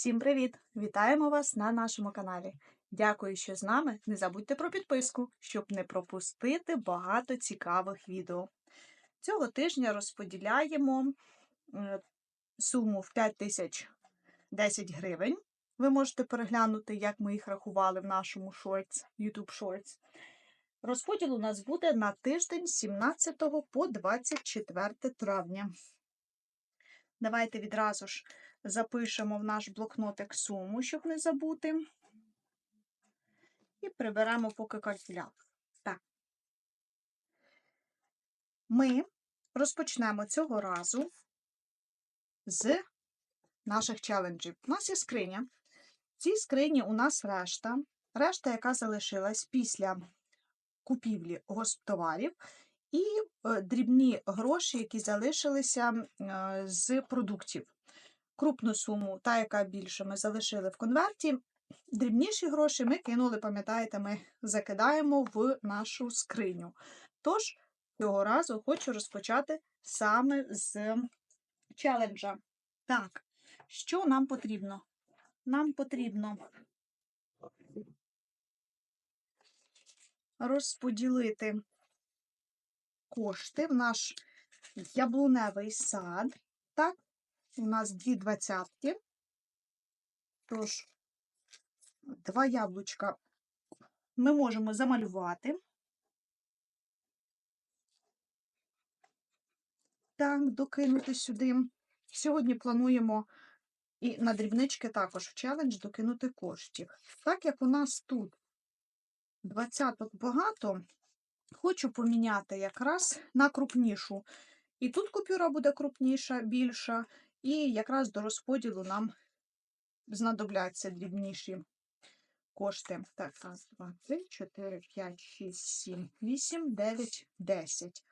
Всім привіт! Вітаємо вас на нашому каналі. Дякую, що з нами. Не забудьте про підписку, щоб не пропустити багато цікавих відео. Цього тижня розподіляємо е, суму в 5 тисяч 10 гривень. Ви можете переглянути, як ми їх рахували в нашому Shorts, YouTube Shorts. Розподіл у нас буде на тиждень 17 по 24 травня. Давайте відразу ж запишемо в наш блокнотик суму, щоб не забути. І приберемо поки калькулятор. Так. Ми розпочнемо цього разу з наших челенджів. У нас є скриня. В цій скрині у нас решта. Решта, яка залишилась після купівлі госптоварів, і е, дрібні гроші, які залишилися е, з продуктів. Крупну суму, та, яка більше, ми залишили в конверті. Дрібніші гроші ми кинули, пам'ятаєте, ми закидаємо в нашу скриню. Тож, цього разу хочу розпочати саме з челенджа. Так, що нам потрібно? Нам потрібно розподілити кошти в наш яблуневий сад. Так, у нас дві двадцятки. Тож, два яблучка ми можемо замалювати. Так, докинути сюди. Сьогодні плануємо і на дрібнички також в челендж докинути коштів. Так як у нас тут двадцяток багато, хочу поміняти якраз на крупнішу. І тут купюра буде крупніша, більша, і якраз до розподілу нам знадобляться дрібніші кошти. Так, раз, два, три, чотири, п'ять, шість, сім, вісім, дев'ять, десять.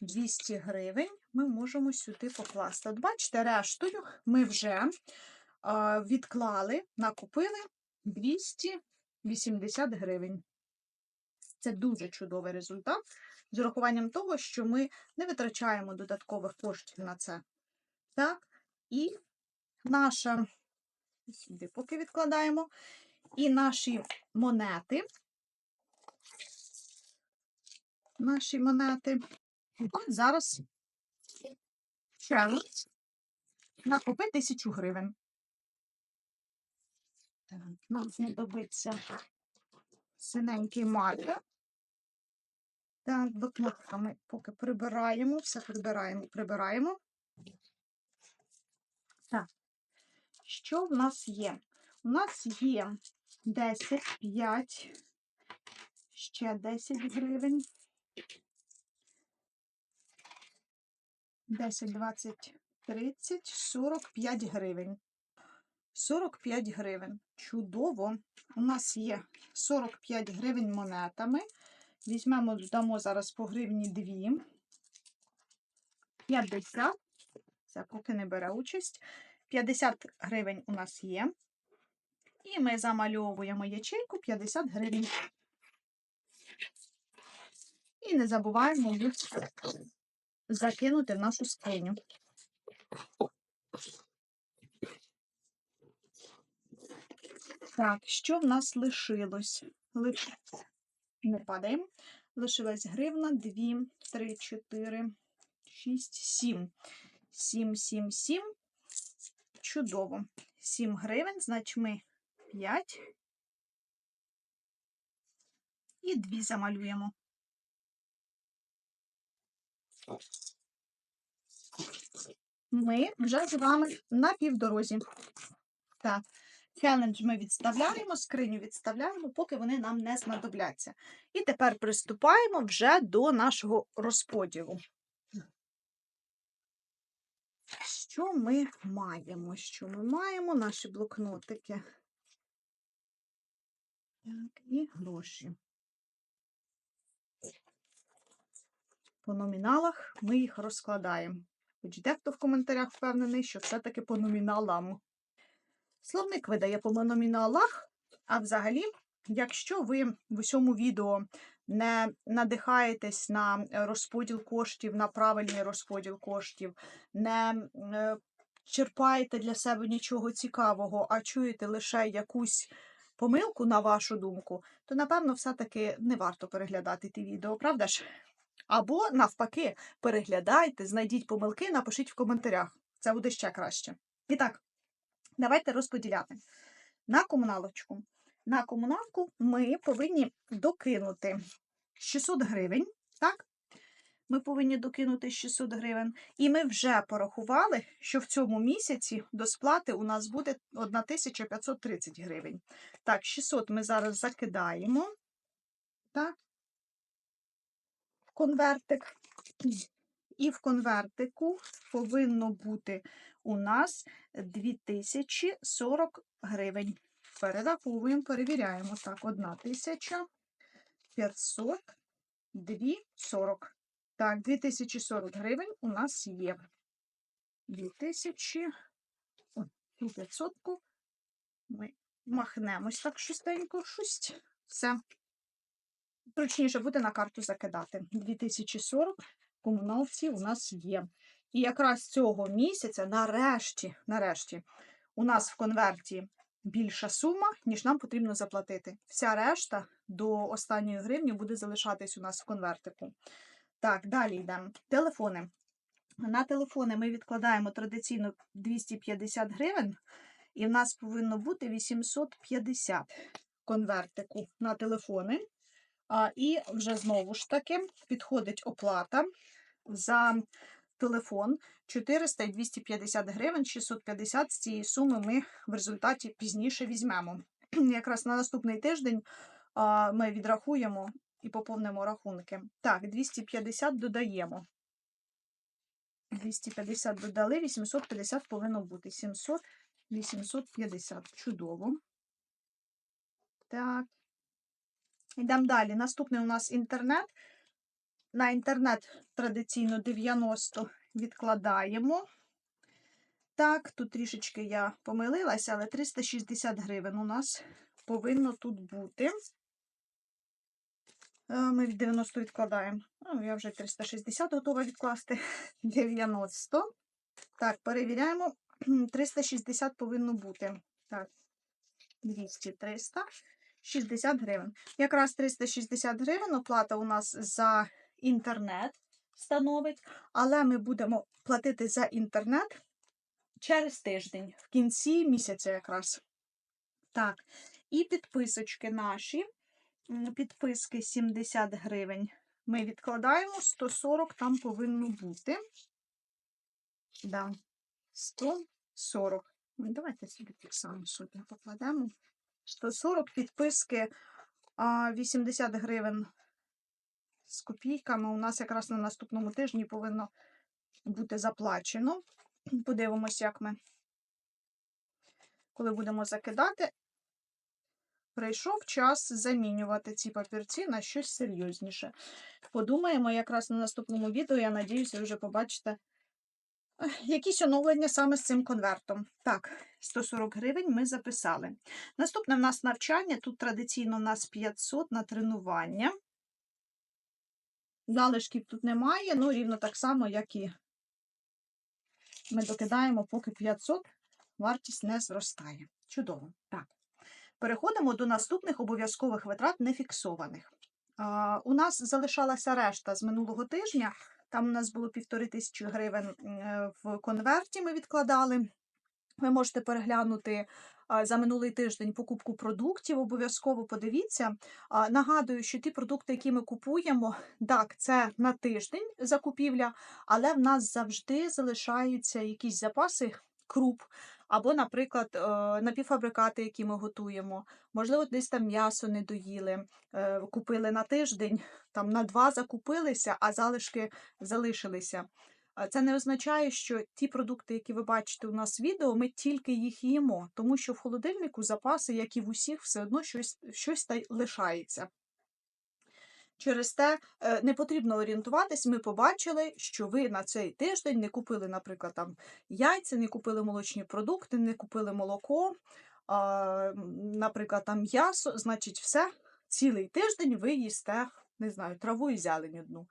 200 гривень ми можемо сюди покласти. От бачите, рештою ми вже відклали, накупили 280 гривень. Це дуже чудовий результат з урахуванням того, що ми не витрачаємо додаткових коштів на це. Так, і наша, сюди поки відкладаємо, і наші монети, наші монети, от зараз челендж накупи тисячу гривень. Так, нам знадобиться синенький маркер. Так, блокнотками поки прибираємо, все прибираємо, прибираємо. Так, що в нас є? У нас є 10, 5, ще 10 гривень. 10, 20, 30, 45 гривень. 45 гривень. Чудово. У нас є 45 гривень монетами. Візьмемо, додамо зараз по гривні 2. 50. Це поки не бере участь. 50 гривень у нас є. І ми замальовуємо ячейку 50 гривень. І не забуваємо їх закинути в нашу скриню. Так, що в нас лишилось? Лиш... Не падаємо. Лишилась гривна, 2, 3, 4, 6, 7. 7, 7, 7. Чудово. 7 гривень, значить ми 5. І 2 замалюємо. Ми вже з вами на півдорозі. Так, челендж ми відставляємо, скриню відставляємо, поки вони нам не знадобляться. І тепер приступаємо вже до нашого розподілу. Що ми маємо? Що ми маємо? Наші блокнотики. Так, і гроші. По номіналах ми їх розкладаємо. Хоч дехто в коментарях впевнений, що все-таки по номіналам. Словник видає по номіналах, а взагалі, якщо ви в усьому відео не надихаєтесь на розподіл коштів, на правильний розподіл коштів, не е, черпаєте для себе нічого цікавого, а чуєте лише якусь помилку, на вашу думку, то напевно все-таки не варто переглядати ті відео, правда ж? Або навпаки, переглядайте, знайдіть помилки, напишіть в коментарях. Це буде ще краще. І так, давайте розподіляти. На комуналочку. На комуналку ми повинні докинути 600 гривень. Так? Ми повинні докинути 600 гривень. І ми вже порахували, що в цьому місяці до сплати у нас буде 1530 гривень. Так, 600 ми зараз закидаємо. Так. В конвертик. І в конвертику повинно бути у нас 2040 гривень. Перераховуємо, перевіряємо. Так, 1500, 240. Так, 2040 гривень у нас є. 2000, о, ту 500 ми махнемось так шустенько, шусть. Все. Зручніше буде на карту закидати. 2040 комуналці у нас є. І якраз цього місяця, нарешті, нарешті, у нас в конверті більша сума, ніж нам потрібно заплатити. Вся решта до останньої гривні буде залишатись у нас в конвертику. Так, далі йдемо. Телефони. На телефони ми відкладаємо традиційно 250 гривень, і в нас повинно бути 850 конвертику на телефони. А, і вже знову ж таки підходить оплата за телефон 400 і 250 гривень, 650 з цієї суми ми в результаті пізніше візьмемо. Якраз на наступний тиждень ми відрахуємо і поповнимо рахунки. Так, 250 додаємо. 250 додали, 850 повинно бути. 700, 850. Чудово. Так. Йдемо далі. Наступний у нас інтернет. На інтернет традиційно 90 відкладаємо. Так, тут трішечки я помилилася, але 360 гривень у нас повинно тут бути. Е, Ми від 90 відкладаємо. Ну, я вже 360 готова відкласти. 90. Так, перевіряємо. 360 повинно бути. Так, 200, 300, 60 гривень. Якраз 360 гривень оплата у нас за інтернет становить, але ми будемо платити за інтернет через тиждень, в кінці місяця якраз. Так, і підписочки наші. Підписки 70 гривень. Ми відкладаємо 140, там повинно бути. Да, 140. Ну, Давайте сюди так само сюди покладемо. 140 підписки, 80 гривень з копійками. У нас якраз на наступному тижні повинно бути заплачено. Подивимось, як ми, коли будемо закидати, прийшов час замінювати ці папірці на щось серйозніше. Подумаємо якраз на наступному відео, я надіюся, ви вже побачите якісь оновлення саме з цим конвертом. Так, 140 гривень ми записали. Наступне в нас навчання. Тут традиційно в нас 500 на тренування. Залишків тут немає, ну рівно так само, як і ми докидаємо, поки 500, вартість не зростає. Чудово. Так. Переходимо до наступних обов'язкових витрат нефіксованих. А, у нас залишалася решта з минулого тижня. Там у нас було півтори тисячі гривень е, в конверті. Ми відкладали. Ви можете переглянути за минулий тиждень покупку продуктів. Обов'язково подивіться. Нагадую, що ті продукти, які ми купуємо, так, це на тиждень закупівля, але в нас завжди залишаються якісь запаси круп. Або, наприклад, е, напівфабрикати, які ми готуємо. Можливо, десь там м'ясо не доїли, е, купили на тиждень, там на два закупилися, а залишки залишилися. Це не означає, що ті продукти, які ви бачите у нас в відео, ми тільки їх їмо, тому що в холодильнику запаси, як і в усіх, все одно щось, щось та й лишається. Через те е, не потрібно орієнтуватись. Ми побачили, що ви на цей тиждень не купили, наприклад, там яйця, не купили молочні продукти, не купили молоко, а, наприклад, там м'ясо. Значить, все цілий тиждень ви їсте, не знаю, траву і зелень одну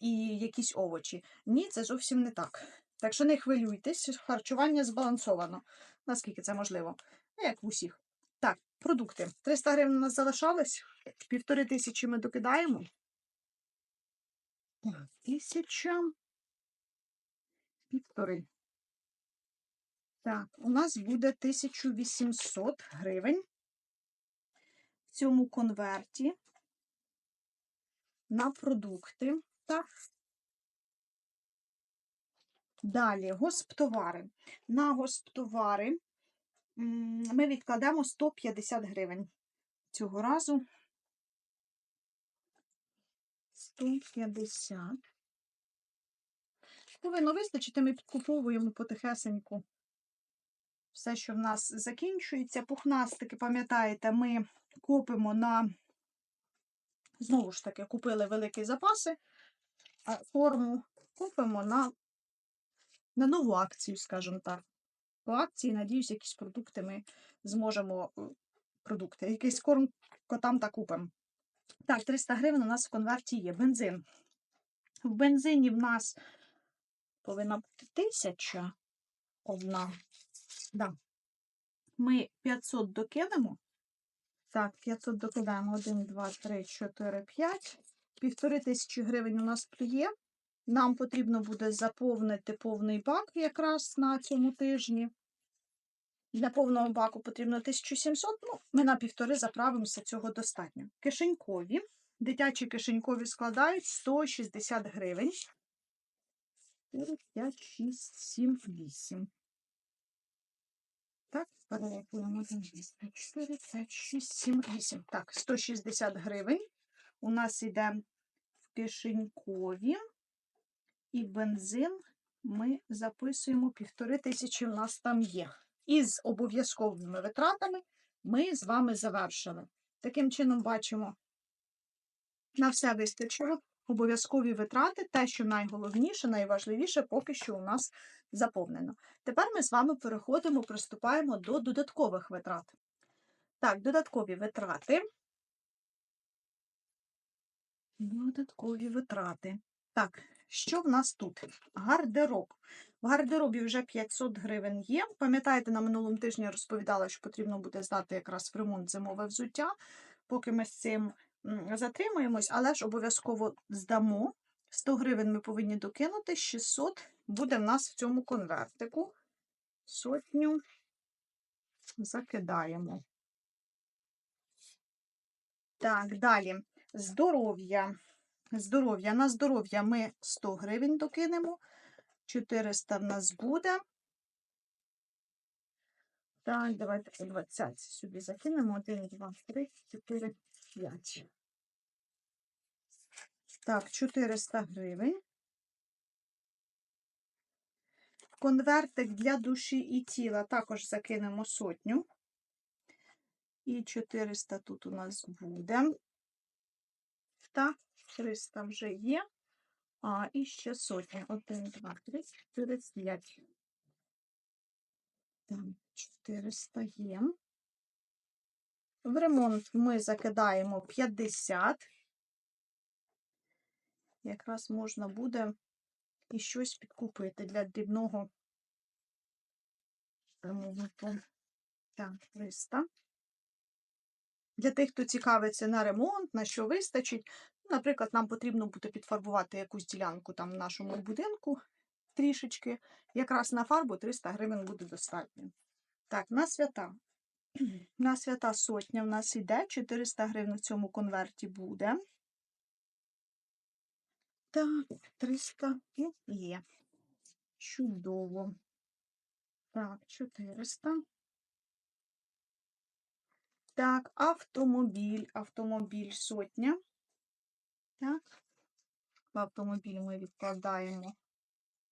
і якісь овочі. Ні, це зовсім не так. Так що не хвилюйтесь, харчування збалансовано, наскільки це можливо. Ну, як в усіх. Так, продукти. 300 гривень у нас залишалось. Півтори тисячі ми докидаємо. Тисяча. Півтори. Так, у нас буде 1800 гривень в цьому конверті на продукти. Далі, госптовари. На госптовари ми відкладемо 150 гривень. Цього разу 150. Повинно вистачити, ми підкуповуємо потихесеньку все, що в нас закінчується. Пухнастики, пам'ятаєте, ми купимо на, знову ж таки, купили великі запаси, форму купимо на, на нову акцію, скажімо так. По акції, надіюсь, якісь продукти ми зможемо, е, продукти, якийсь корм котам та купимо. Так, 300 гривень у нас в конверті є. Бензин. В бензині в нас повинна бути тисяча одна. Да. Ми 500 докинемо. Так, 500 докидаємо. 1, 2, 3, 4, 5. Півтори тисячі гривень у нас є. Нам потрібно буде заповнити повний бак якраз на цьому тижні. Для повного баку потрібно 1700, ну, ми на півтори заправимося, цього достатньо. Кишенькові. Дитячі кишенькові складають 160 гривень. 4, 5, 6, 7, 8. Так, перерахуємо 1, 2, 3, 4, 5, 6, 7, 8. Так, 160 гривень. У нас йде кишенькові. І бензин ми записуємо півтори тисячі, у нас там є. Із обов'язковими витратами ми з вами завершили. Таким чином, бачимо, на все вистачило. Обов'язкові витрати, те, що найголовніше, найважливіше, поки що у нас заповнено. Тепер ми з вами переходимо, приступаємо до додаткових витрат. Так, додаткові витрати. Додаткові витрати. Так, що в нас тут? Гардероб. В гардеробі вже 500 гривень є. Пам'ятаєте, на минулому тижні я розповідала, що потрібно буде здати якраз в ремонт зимове взуття. Поки ми з цим м, затримуємось, але ж обов'язково здамо. 100 гривень ми повинні докинути, 600 буде в нас в цьому конвертику. Сотню закидаємо. Так, далі. Здоров'я. Здоров'я. На здоров'я ми 100 гривень докинемо. 400 в нас буде. Так, давайте 20 сюди закинемо. 1, 2, 3, 4, 5. Так, 400 гривень. Конвертик для душі і тіла також закинемо сотню. І 400 тут у нас буде. Так, 300 вже є. А, і ще сотня. 1, 2, 3, 4, 5. Так, 400 є. В ремонт ми закидаємо 50. Якраз можна буде і щось підкупити для дрібного ремонту. Так, 300. Для тих, хто цікавиться на ремонт, на що вистачить. Наприклад, нам потрібно буде підфарбувати якусь ділянку там в нашому будинку трішечки. Якраз на фарбу 300 гривень буде достатньо. Так, на свята. На свята сотня в нас йде, 400 гривень в цьому конверті буде. Так, 300 і є. Чудово. Так, 400. Так, автомобіль, автомобіль сотня. Так, в автомобіль ми відкладаємо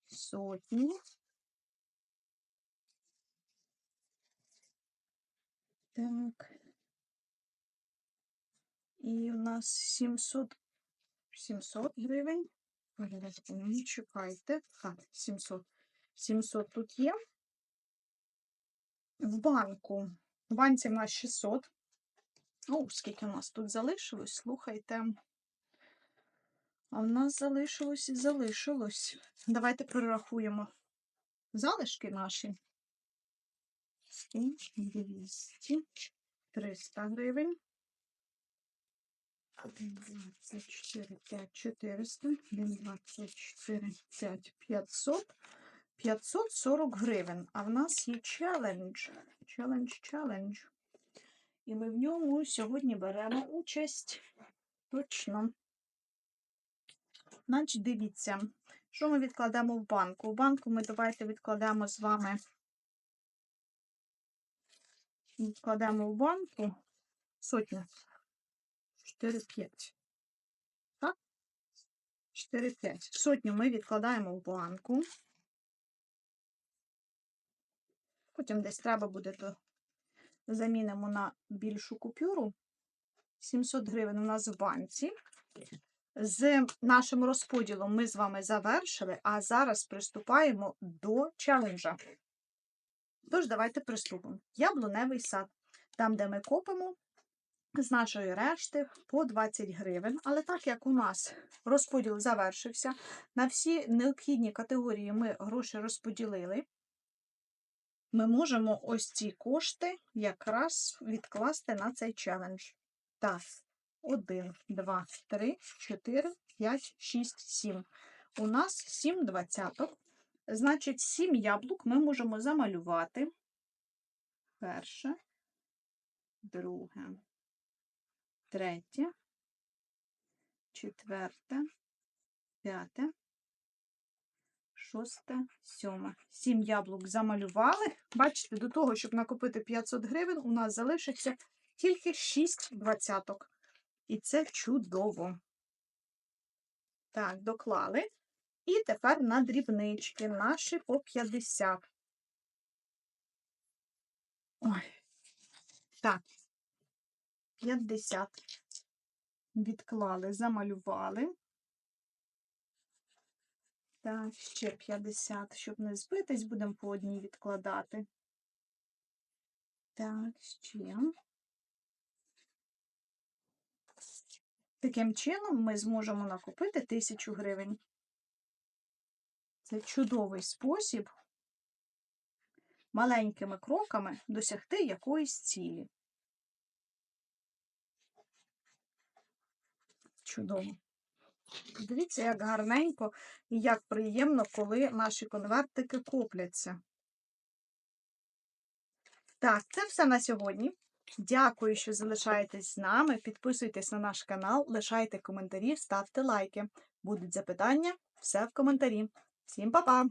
сотню. Так. І у нас 700, 700 гривень. Перерахуємо, чекайте. Так, 700. 700 тут є. В банку. В банці в нас 600. О, скільки у нас тут залишилось, слухайте. А в нас залишилось і залишилось. Давайте перерахуємо. залишки наші. 100, 200, 300 гривень. 24, 5, 400, 24, 5, 500, 540 гривень. А в нас є челендж. Челендж, челендж. І ми в ньому сьогодні беремо участь. Точно. Значить, дивіться, що ми відкладемо в банку? В банку ми давайте відкладемо з вами. Відкладемо в банку сотню. 4-5. Так? 4-5. Сотню ми відкладаємо в банку. Потім десь треба буде, то замінимо на більшу купюру. 700 гривень у нас в банці. З нашим розподілом ми з вами завершили, а зараз приступаємо до челенджа. Тож, давайте приступимо. Яблуневий сад. Там, де ми копимо з нашої решти по 20 гривень. Але так як у нас розподіл завершився, на всі необхідні категорії ми гроші розподілили, ми можемо ось ці кошти якраз відкласти на цей челендж. Так, 1, 2, 3, 4, 5, 6, 7. У нас 7 двадцяток. Значить, 7 яблук ми можемо замалювати. Перше, друге, третє, четверте, п'яте, шосте, сьоме. Сім яблук замалювали. Бачите, до того, щоб накопити 500 гривень, у нас залишиться тільки 6 двадцяток. І це чудово. Так, доклали. І тепер на дрібнички наші по 50. Ой. Так. 50. Відклали, замалювали. Так, ще 50. Щоб не збитись, будемо по одній відкладати. Так, ще. Таким чином ми зможемо накопити 1000 гривень. Це чудовий спосіб маленькими кроками досягти якоїсь цілі. Чудово. Дивіться, як гарненько і як приємно, коли наші конвертики копляться. Так, це все на сьогодні. Дякую, що залишаєтесь з нами. Підписуйтесь на наш канал, лишайте коментарі, ставте лайки. Будуть запитання, все в коментарі. Всім па-па!